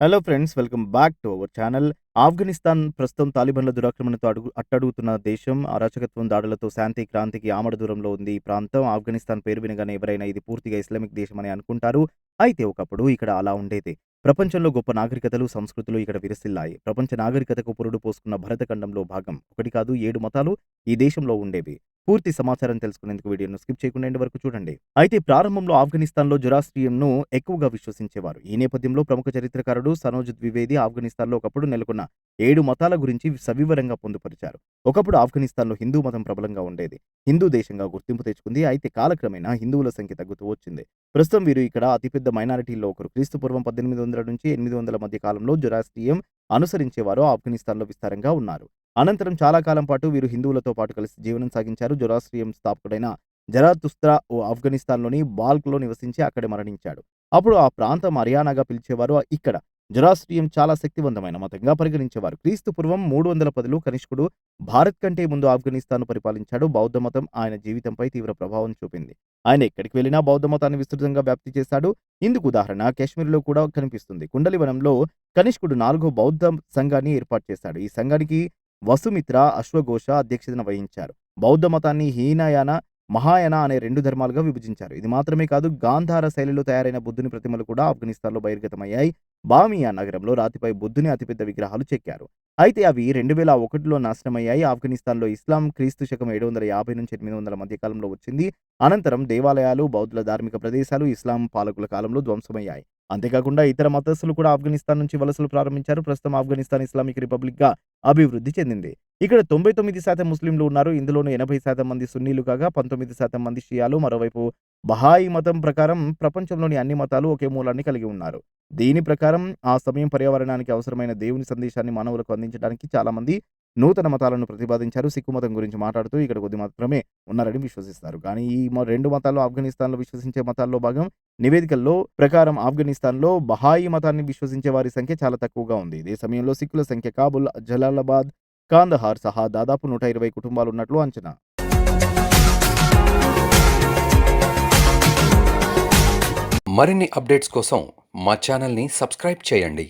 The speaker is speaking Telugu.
Hello friends welcome back to our channel. Afghanistan ప్రస్తుతం తాలిబాన్ల దురాక్రమణతో అడుగు అట్టడుగుతున్న దేశం. అరాచకత్వం దాడులతో శాంతి క్రాంతికి ఆమడ దూరంలో ఉంది ఈ ప్రాంతం. ఆఫ్ఘనిస్తాన్ పేరు వినగానే ఎవరైనా ఇది పూర్తిగా ఇస్లామిక్ దేశం అని అనుకుంటారు. అయితే ఒకప్పుడు ఇక్కడ అలా ఉండేది. ప్రపంచంలో గొప్ప నాగరికతలు సంస్కృతులు ఇక్కడ విరసిల్లాయి. ప్రపంచ నాగరికతకు పురుడు పోసుకున్న భరతఖండంలో భాగం. ఒకటి కాదు ఏడు మతాలు. ఈ దేశంలో ఉండేవి. పూర్తి సమాచారం తెలుసుకునేందుకు వీడియోను స్కిప్ చేయకుండా ఎండ్ వరకు చూడండి. అయితే ప్రారంభంలో ఆఫ్ఘనిస్తాన్లో జొరాస్ట్రియంను ఎక్కువగా విశ్వసించేవారు. ఈ నేపథ్యంలో ప్రముఖ చరిత్రకారుడు సనోజ్ ద్వివేది ఆఫ్ఘనిస్తాన్లో ఒకప్పుడు నెలకొన్న ఏడు మతాల గురించి సవివరంగా పొందుపరిచారు. ఒకప్పుడు ఆఫ్ఘనిస్తాన్లో హిందూ మతం ప్రబలంగా ఉండేది. హిందూ దేశంగా గుర్తింపు తెచ్చుకుంది. అయితే కాలక్రమేణా హిందువుల సంఖ్య తగ్గుతూ వచ్చింది. ప్రస్తుతం వీరు ఇక్కడ అతిపెద్ద మైనారిటీల్లో ఒకరు. క్రీస్తు పూర్వం పద్దెనిమిది వందల నుంచి ఎనిమిది వందల మధ్య కాలంలో జొరాస్ట్రియం అనుసరించేవారు ఆఫ్ఘనిస్తాన్లో విస్తారంగా ఉన్నారు. అనంతరం చాలా కాలం పాటు వీరు హిందువులతో పాటు కలిసి జీవనం సాగించారు. జొరాస్ట్రియం స్థాపకుడైన జరాతుస్త్రా ఓ ఆఫ్ఘనిస్తాన్లోని బాల్క్లో నివసించి అక్కడే మరణించాడు. అప్పుడు ఆ ప్రాంతం హర్యానాగా పిలిచేవారు. ఇక్కడ జొరాస్ట్రియం చాలా శక్తివంతమైన మతంగా పరిగణించేవారు. క్రీస్తు పూర్వం మూడు వందల పదిలో కనిష్కుడు భారత్ కంటే ముందు ఆఫ్ఘనిస్తాన్ పరిపాలించాడు. బౌద్ధ మతం ఆయన జీవితంపై తీవ్ర ప్రభావం చూపింది. ఆయన ఎక్కడికి వెళ్ళినా బౌద్ధ మతాన్ని విస్తృతంగా వ్యాప్తి చేశాడు. ఇందుకు ఉదాహరణ కాశ్మీర్లో కూడా కనిపిస్తుంది. కుండలివనంలో కనిష్కుడు నాలుగో బౌద్ధ సంఘాన్ని ఏర్పాటు చేశాడు. ఈ సంఘానికి వసుమిత్ర అశ్వఘోష అధ్యక్షతన వహించారు. బౌద్ధ మతాన్ని హీనయాన మహాయాన అనే రెండు ధర్మాలుగా విభజించారు. ఇది మాత్రమే కాదు గాంధార శైలిలో తయారైన బుద్ధుని ప్రతిమలు కూడా ఆఫ్ఘనిస్తాన్లో బహిర్గతమయ్యాయి. బామియా నగరంలో రాతిపై బుద్ధుని అతిపెద్ద విగ్రహాలు చెక్కారు. అయితే అవి రెండు వేల ఒకటిలో నాశనమయ్యాయి. ఆఫ్ఘనిస్తాన్లో ఇస్లాం క్రీస్తు శకం ఏడు వందల యాభై నుంచి ఎనిమిది వందల మధ్యకాలంలో వచ్చింది. అనంతరం దేవాలయాలు బౌద్ధుల ధార్మిక ప్రదేశాలు ఇస్లాం పాలకుల కాలంలో ధ్వంసమయ్యాయి. అంతేకాకుండా ఇతర మతస్థులు కూడా ఆఫ్ఘనిస్తాన్ నుంచి వలసలు ప్రారంభించారు. ప్రస్తుతం ఆఫ్ఘనిస్తాన్ ఇస్లామిక్ రిపబ్లిక్గా అభివృద్ధి చెందింది. ఇక్కడ తొంభై తొమ్మిది శాతం ముస్లింలు ఉన్నారు. ఇందులోనూ ఎనభై శాతం మంది సున్నీలు కాగా పంతొమ్మిది శాతం మంది షియాలు. మరోవైపు బహాయి మతం ప్రకారం ప్రపంచంలోని అన్ని మతాలు ఒకే మూలాన్ని కలిగి ఉన్నారు. దీని ప్రకారం ఆ సమయం పర్యావరణానికి అవసరమైన దేవుని సందేశాన్ని మానవులకు అందించడానికి చాలామంది నూతన మతాలను ప్రతిపాదించారు. సిక్కు మతం గురించి మాట్లాడుతూ ఇక్కడ కొద్ది మాత్రమే ఉన్నారని విశ్వసిస్తారు. కానీ ఈ మ- రెండు మతాలు ఆఫ్ఘనిస్తాన్లో విశ్వసించే మతాల్లో భాగం నివేదికల్లో ప్రకారం ఆఫ్ఘనిస్తాన్లో బహాయి మతాన్ని విశ్వసించే వారి సంఖ్య చాలా తక్కువగా ఉంది. ఇదే సమయంలో సిక్కుల సంఖ్య కాబుల్ జలాలాబాద్ కాందహార్ సహా దాదాపు నూట ఇరవై కుటుంబాలు ఉన్నట్లు అంచనా. మరిన్ని అప్డేట్స్ కోసం మా ఛానల్ని సబ్స్క్రైబ్ చేయండి.